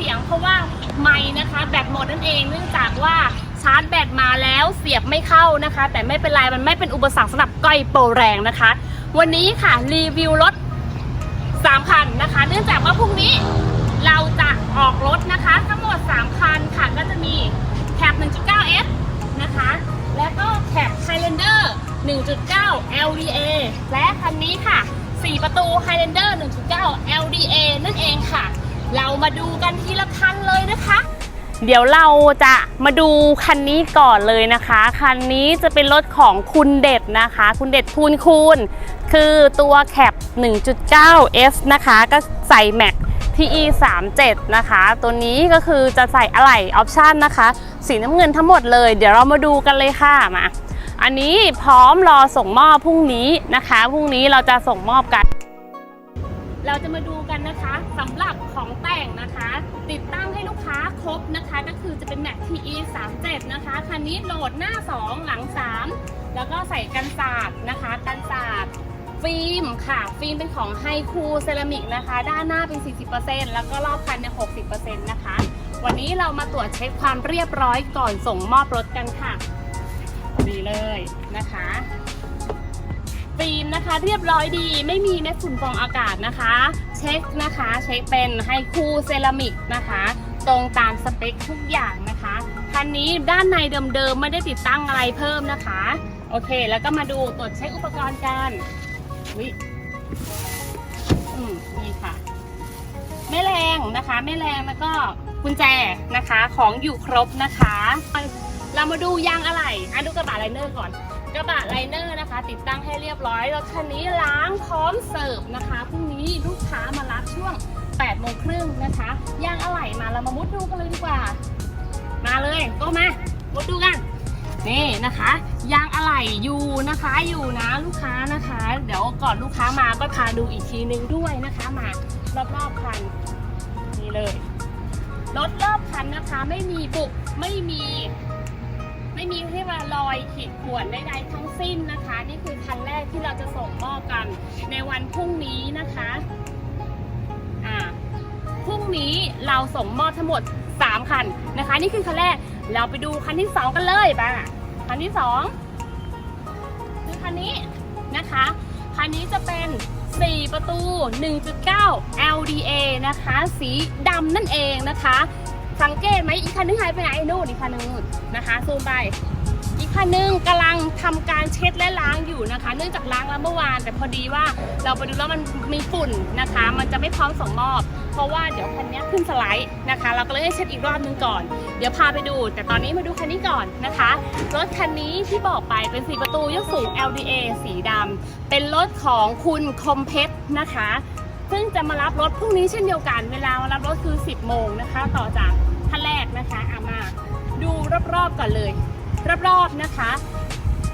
สียงเพราะว่าไม้นะคะแบตหมดนั่นเองเนื่องจากว่าชาร์จแบตมาแล้วเสียบไม่เข้านะคะ แต่ไม่เป็นไรมันไม่เป็นอุปสรรคสำหรับก้อยโปรแรงนะคะ วันนี้ค่ะรีวิวรถสามคันนะคะ เนื่องจากว่าพรุ่งนี้เราจะออกรถนะคะทั้งหมด 3 คันค่ะก็จะมีแคป 1.9S นะคะ และก็แคป Highlander 1.9 LDA และคันนี้ค่ะ 4 ประตู Highlander 1.9 LDA นั่นเองค่ะ เรามาดูกันทีละคันเลยนะคะ เดี๋ยวเราจะมาดูคันนี้ก่อนเลยนะคะ คันนี้จะเป็นรถของคุณเด็ดนะคะ คุณเด็ดทูนคูณคือตัวแคป 1.9S นะคะ ก็ใส่แม็ก TE 37นะคะ ตัวนี้ก็คือจะใส่อะไหล่ออปชันนะคะ สีน้ำเงินทั้งหมดเลย เดี๋ยวเรามาดูกันเลยค่ะมาอันนี้พร้อมรอส่งมอบพรุ่งนี้นะคะ พรุ่งนี้เราจะส่งมอบกัน เราจะมาดูกันนะคะสำหรับของแต่งนะคะ ติดตั้งให้ลูกค้าครบนะคะ ก็คือจะเป็น Mac TE 37นะคะคันนี้โหลดหน้า 2 หลัง 3 แล้วก็ใส่กันศาสตร์นะคะกันศาสตร์ฟิล์มค่ะฟิล์มเป็นของไฮคูเซรามิกนะคะ ด้านหน้าเป็น 40%แล้วก็รอบคันเนี่ย60%นะคะ วันนี้เรามาตรวจเช็คความเรียบร้อยก่อนส่งมอบรถกันค่ะดีเลยนะคะ ฟิล์มนะคะ เรียบร้อยดี ไม่มีเม็ดฝุ่นฟองอากาศนะคะ เช็คนะคะเช็คเป็นไฮคูเซรามิกนะคะ ตรงตามสเปคทุกอย่างนะคะคันนี้ด้านในเดิมๆไม่ได้ติดตั้งอะไรเพิ่มนะคะ โอเค แล้วก็มาดูตรวจเช็คอุปกรณ์กันวิอืมนี่ค่ะแม่แรงนะคะแม่แรงแล้วก็กุญแจนะคะของอยู่ครบนะคะ เรามาดูยางอะไหล่อะดูกระบะไลเนอร์ก่อน กระบะไลเนอร์นะคะ ติดตั้งให้เรียบร้อยรถคันนี้ล้างพร้อมเสิร์ฟนะคะพรุ่งนี้ลูกค้ามารับช่วง8โมงครึ่งนะคะยางอะไหล่มาเรามามุดดูกันเลยดีกว่า มาเลยก็มามุดดูกันนี่นะคะยางอะไหล่อยู่นะคะอยู่นะลูกค้านะคะ เดี๋ยวก่อนลูกค้ามาก็พาดูอีกทีนึงด้วยนะคะมารอบๆคันนี่เลยรถรอบคันนะคะไม่มีบุกไม่มี ไม่มีที่ว่ารอยขีดข่วนใดๆทั้งสิ้นนะคะ นี่คือคันแรกที่เราจะส่งมอบกันในวันพรุ่งนี้นะคะอ่าพรุ่งนี้เราส่งมอบทั้งหมด 3 คันนะคะ นี่คือคันแรกเราไปดูคันที่ 2 กันเลยป่ะคันที่ 2 คือคันนี้นะคะคันนี้จะเป็น 4 ประตู 1.9 LDA นะคะ สีดำนั่นเองนะคะ สังเกตไหมอีกคันนึงหายไปไหนนู่นอีกคันนึงนู่นนะคะซูมไปอีกคันนึงกำลังทำการเช็ดและล้างอยู่นะคะ เนื่องจากล้างแล้วเมื่อวาน แต่พอดีว่าเราไปดูแล้วมันมีฝุ่นนะคะ มันจะไม่พร้อมส่งมอบ เพราะว่าเดี๋ยวคันนี้ขึ้นสไลด์นะคะ เราก็เลยให้เช็ดอีกรอบนึงก่อน เดี๋ยวพาไปดู แต่ตอนนี้มาดูคันนี้ก่อนนะคะรถคันนี้ที่บอกไปเป็นสีประตูยกสูง LDA สีดำเป็นรถของคุณคมเพชรนะคะ ซึ่งจะมารับรถพรุ่งนี้เช่นเดียวกัน เวลามารับรถคือ 10 โมงนะคะ ต่อจากท่านแรกนะคะอามาดูรอบๆก่อนเลย รอบๆนะคะ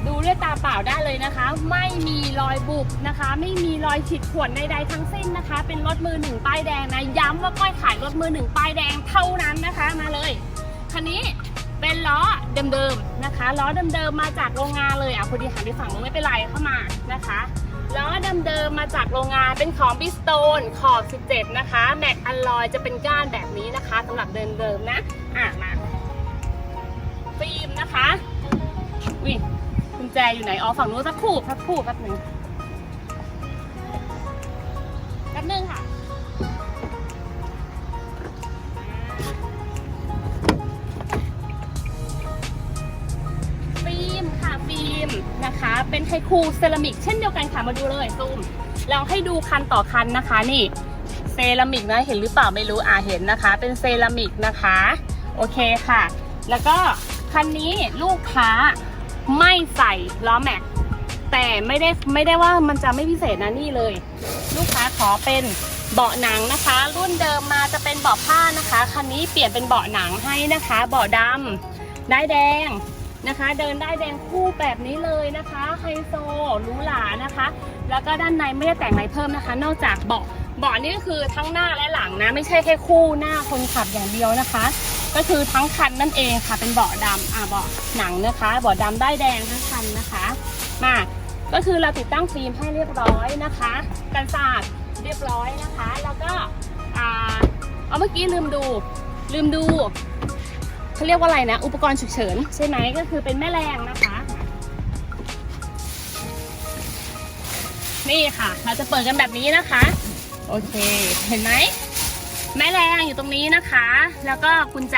ดูด้วยตาเปล่าได้เลยนะคะ ไม่มีรอยบุบนะคะ ไม่มีรอยขีดข่วนใดๆทั้งสิ้นนะคะ เป็นรถมือหนึ่งป้ายแดงนะ ย้ำว่าก้อยขายรถมือหนึ่งป้ายแดงเท่านั้นนะคะมาเลยคันนี้เป็นล้อเดิมๆนะคะล้อเดิมๆมาจากโรงงานเลยอะพอดีหันไปฝั่งนู้นไม่เป็นไรเข้ามานะคะ ล้อเดิมๆมาจากโรงงานเป็นของบิสโตนขอบ 17 นะคะ แม็กอลลอยจะเป็นก้านแบบนี้นะคะสำหรับเดิมๆนะ อะมาฟิล์มนะคะวิกุญแจอยู่ไหนอ๋อฝั่งนู้นสักคู่สักคู่แป๊บหนึงแป๊บหนึงค่ะ ไฮคูเซรามิกเช่นเดียวกันค่ะมาดูเลยซูมเราให้ดูคันต่อคันนะคะนี่เซรามิกนะเห็นหรือเปล่าไม่รู้อ่าเห็นนะคะ เป็นเซรามิกนะคะ โอเคค่ะ แล้วก็คันนี้ลูกค้าไม่ใส่ล้อแม็กแต่ไม่ได้ไม่ได้ว่ามันจะไม่พิเศษนะนี่เลย ลูกค้าขอเป็นเบาะหนังนะคะ รุ่นเดิมมาจะเป็นเบาะผ้านะคะคันนี้เปลี่ยนเป็นเบาะหนังให้นะคะ เบาะดำได้แดง นะคะ เดินได้แดงคู่แบบนี้เลยนะคะไฮโซหรูหรานะคะ แล้วก็ด้านในไม่ได้แต่งอะไรเพิ่มนะคะ นอกจากเบาะเบาะนี่ก็คือทั้งหน้าและหลังนะ ไม่ใช่แค่คู่หน้าคนขับอย่างเดียวนะคะ ก็คือทั้งคันนั่นเองค่ะ เป็นเบาะดำอ่าเบาะหนังนะคะเบาะดำได้แดงทั้งคันนะคะมาก็คือเราติดตั้งฟิล์มให้เรียบร้อยนะคะ กันสาดเรียบร้อยนะคะ แล้วก็อ่าเอาเมื่อกี้ลืมดู ลืมดู เขาเรียกว่าอะไรนะ อุปกรณ์ฉุกเฉินใช่ไหมก็คือเป็นแม่แรงนะคะ นี่ค่ะ เราจะเปิดกันแบบนี้นะคะ โอเค เห็นไหมแม่แรงอยู่ตรงนี้นะคะ แล้วก็กุญแจ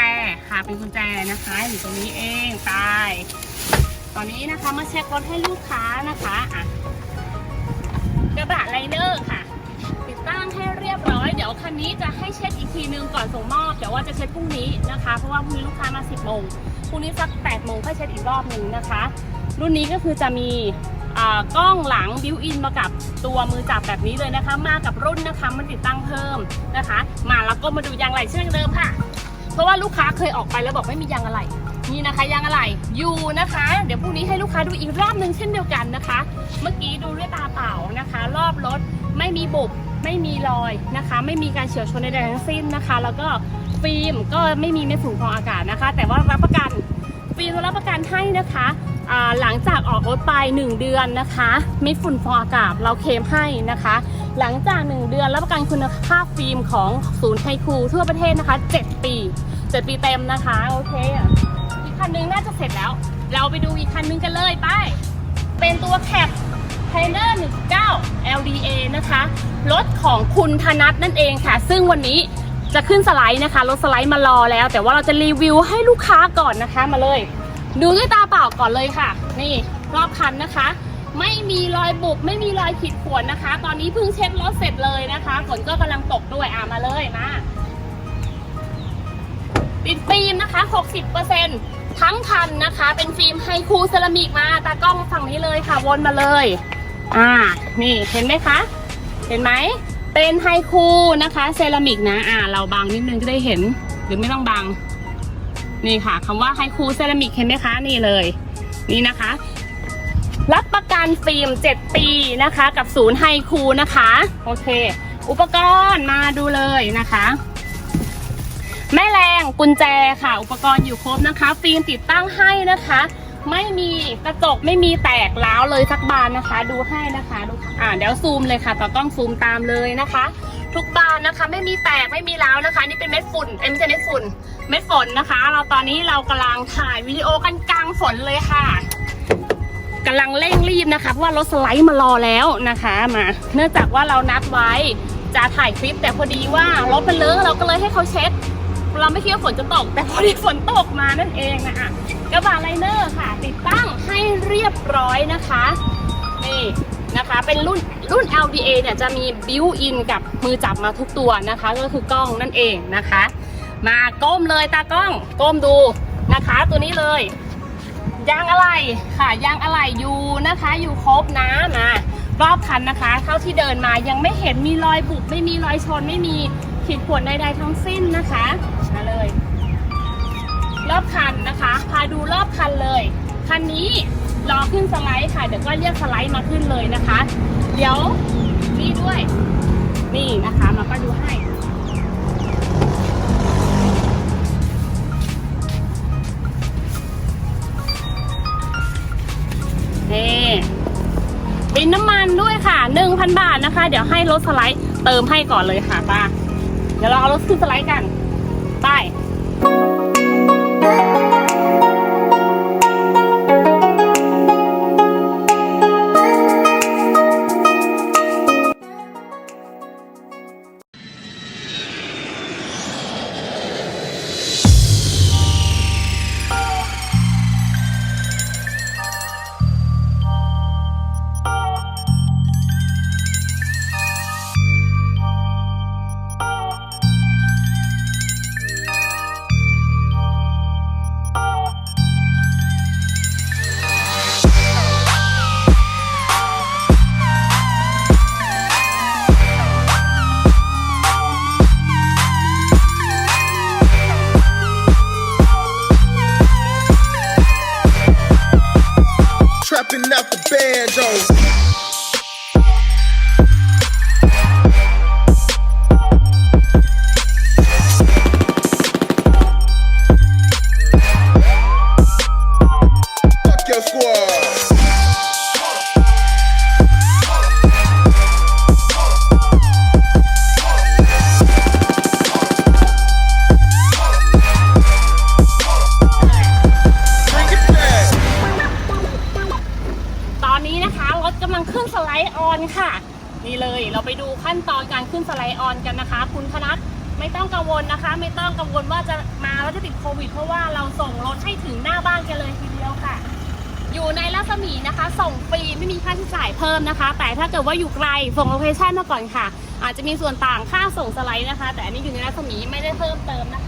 ค่ะเป็นกุญแจนะคะ อยู่ตรงนี้เองตายตอนนี้นะคะมาเช็ครถให้ลูกค้านะคะอะกระบะไลเนอร์ค่ะ ให้เรียบร้อย เดี๋ยวคันนี้จะให้เช็คอีกทีนึงก่อนส่งมอบเดี๋ยวว่าจะเช็คพรุ่งนี้นะคะ เพราะว่าพรุ่งนี้ลูกค้ามา 10โมงพรุ่งนี้สัก8โมงค่อยเช็คอีกรอบหนึ่งนะคะ รุ่นนี้ก็คือจะมีกล้องหลังบิวอินมากับตัวมือจับแบบนี้เลยนะคะ มากับรุ่นนะคะมันติดตั้งเพิ่มนะคะ มาแล้วก็มาดูยางไหล่เช่นเดิมค่ะ เพราะว่าลูกค้าเคยออกไปแล้วบอกไม่มียางอะไหล่นี่นะคะยางอะไหล่อยู่นะคะ เดี๋ยวพรุ่งนี้ให้ลูกค้าดูอีกรอบหนึ่งเช่นเดียวกันนะคะ เมื่อกี้ดูด้วยตาเปล่านะคะ รอบรถไม่มีบุบ ไม่มีรอยนะคะ ไม่มีการเฉียวชนใดๆทั้งสิ้นนะคะ แล้วก็ฟิล์มก็ไม่มีเม็ดฝุ่นฟองอากาศนะคะ แต่ว่ารับประกันฟิล์มรับประกันให้นะคะหลังจากออกรถไป 1 เดือนนะคะเม็ดฝุ่นฟองอากาศเราเคลมให้นะคะ หลังจาก 1 เดือนรับประกันคุณภาพฟิล์มของศูนย์ไทคูทั่วประเทศนะคะ 7 ปี 7 ปีเต็มนะคะโอเคอีกคันนึงน่าจะเสร็จแล้ว เราไปดูอีกคันนึงกันเลยไป เป็นตัวแคป ไทเนอร์19 LDA นะคะรถของคุณธนัทนั่นเองค่ะ ซึ่งวันนี้จะขึ้นสไลด์นะคะรถสไลด์มารอแล้ว แต่ว่าเราจะรีวิวให้ลูกค้าก่อนนะคะมาเลย ดูด้วยตาเปล่าก่อนเลยค่ะ นี่รอบคันนะคะ ไม่มีรอยบุบไม่มีรอยขีดข่วนนะคะ ตอนนี้เพิ่งเช็ดรถเสร็จเลยนะคะฝนก็กำลังตกด้วยอะมาเลยมาติดฟิล์มนะคะ 60%ทั้งคันนะคะ เป็นฟิล์มไฮคูเซรามิกมาตากล้องฝั่งนี้เลยค่ะวนมาเลย อ่า นี่เห็นไหมคะ เห็นไหม เป็นไฮคูนะคะเซรามิกนะ อ่า เราบังนิดนึงก็ได้เห็น หรือไม่ต้องบังนี่ค่ะคำว่าไฮคูเซรามิกเห็นไหมคะ นี่เลย นี่นะคะ รับประกันฟิล์ม 7 ปีนะคะ กับศูนย์ไฮคูนะคะ โอเค อุปกรณ์มาดูเลยนะคะ แม่แรงกุญแจค่ะ อุปกรณ์อยู่ครบนะคะ ฟิล์มติดตั้งให้นะคะ ไม่มีกระจกไม่มีแตกร้าวเลยสักบานนะคะ ดูให้นะคะดูอ่าเดี๋ยวซูมเลยค่ะต่อต้องซูมตามเลยนะคะ ทุกบานนะคะ ไม่มีแตกไม่มีร้าวนะคะ นี่เป็นเม็ดฝุ่นเอ้ยไม่ใช่เม็ดฝุ่น เม็ดฝนนะคะ เราตอนนี้เรากำลังถ่ายวิดีโอกันกลางฝนเลยค่ะกำลังเร่งรีบนะคะเพราะว่ารถสไลด์มารอแล้วนะคะมา เนื่องจากว่าเรานัดไว้จะถ่ายคลิปแต่พอดีว่ารถมันเลอะเราก็เลยให้เขาเช็ด เราไม่คิดว่าฝนจะตก แต่พอดีฝนตกมานั่นเองนะคะกระบะไลเนอร์ค่ะ ติดตั้งให้เรียบร้อยนะคะนี่นะคะ เป็นรุ่นรุ่น LDA เนี่ยจะมีบิวอินกับมือจับมาทุกตัวนะคะ ก็คือกล้องนั่นเองนะคะ มาก้มเลยตากล้องก้มดูนะคะ ตัวนี้เลยยางอะไหล่ค่ะยางอะไหล่อยู่นะคะอยู่ครบนะมารอบคันนะคะ เท่าที่เดินมายังไม่เห็นมีรอยบุบไม่มีรอยชนไม่มีขีดข่วนใดๆทั้งสิ้นนะคะ มาเลย รอบคันนะคะ พาดูรอบคันเลย คันนี้รอขึ้นสไลด์ค่ะ เดี๋ยวก็เรียกสไลด์มาขึ้นเลยนะคะ เดี๋ยวนี่ด้วย นี่นะคะมาก็ดูให้นี่บินน้ำมันด้วยค่ะ1,000บาทนะคะ เดี๋ยวให้รถสไลด์เติมให้ก่อนเลยค่ะป้าเดี๋ยวเราเอารถขึ้นสไลด์กัน ไป ไลด์ออนค่ะ นี่เลยเราไปดูขั้นตอนการขึ้นสไลด์ออนกันนะคะ คุณธนัทไม่ต้องกังวลนะคะ ไม่ต้องกังวลว่าจะมาแล้วจะติดโควิด เพราะว่าเราส่งรถให้ถึงหน้าบ้านกันเลยทีเดียวค่ะ อยู่ในรัศมีนะคะ ส่งฟรีไม่มีค่าใช้จ่ายเพิ่มนะคะ แต่ถ้าเกิดว่าอยู่ไกลส่งโลเคชั่นมาก่อนค่ะ อาจจะมีส่วนต่างค่าส่งสไลด์นะคะ แต่อันนี้อยู่ในรัศมีไม่ได้เพิ่มเติมนะคะ